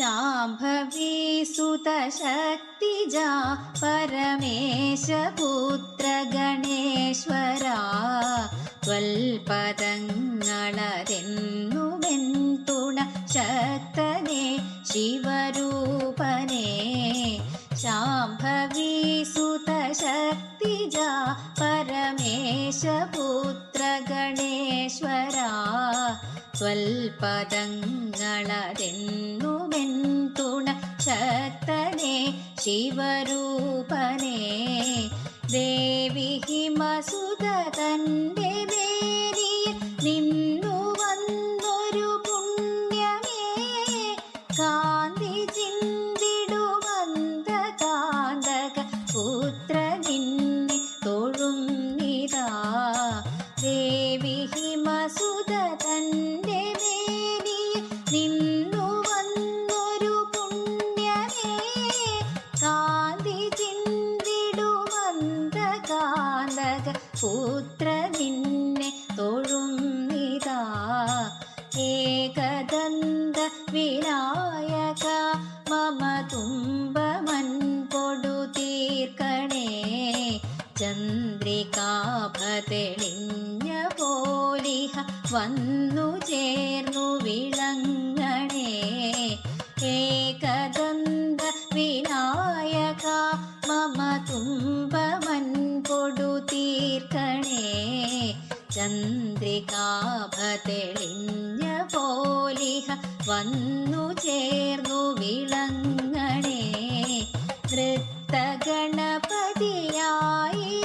शाम्भवी सुतशक्तिजा परमेशपुत्रगणेश्वरा त्वल्पदङ्गणरेन्नुवेन्तुण शक्तने शिवरूपने शाम्भवी सुतशक्तिजा परमेशपुत्र സ്വൽപദങ്ങളതെന്നുമെന്തുണ ശക്തനെ ശിവരൂപനെ. ദേവി ഹിമസുത തന്റെ മേനിയിൽ നിന്നു വന്നൊരു പുണ്യമേ. കാന്തി ചിന്തിടുമന്ത കാന്തക പുത്ര നിന്നെ തൊഴും നിതാ. ദേവി പുത്ര നിന്നെ തൊഴുന്നിതാ. ഏകദന്ത വിനായക മമ കൊടു തീർക്കണേ. ചന്ദ്രികാപതെളിഞ്ഞ പോലിഹ വന്നു ചേർന്നു വിളങ്ങണേ. ഏകദന്ത വിനായക മമ തുമ്പമൻ തീർക്കണേ ചന്ദ്രികാഭതെളിഞ്ഞ പോലിഹ വന്നു ചേർന്നു വിളങ്ങണേ. നൃത്തഗണപതിയായി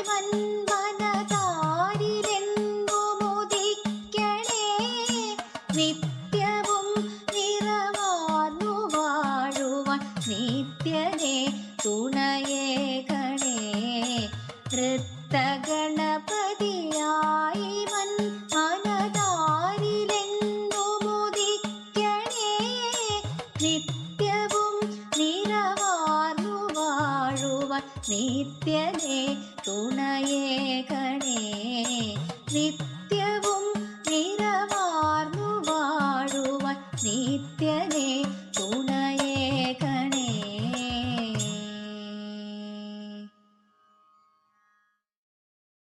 വന്മനതാരിലെങ്കുമുദിക്കണേ നിത്യവും നിറമാർന്നു വാഴുവാൻ നിത്യനെ ഭക്തഗണപതിയായി വൻ മനതാരിലെന്നു മുദിക്കണേ നിത്യവും നിറവാർന്നു വാഴുവ നിത്യനേ തുണയേകണേ നിത്യവും നിറവാർന്നു വാഴുവ നിത്യ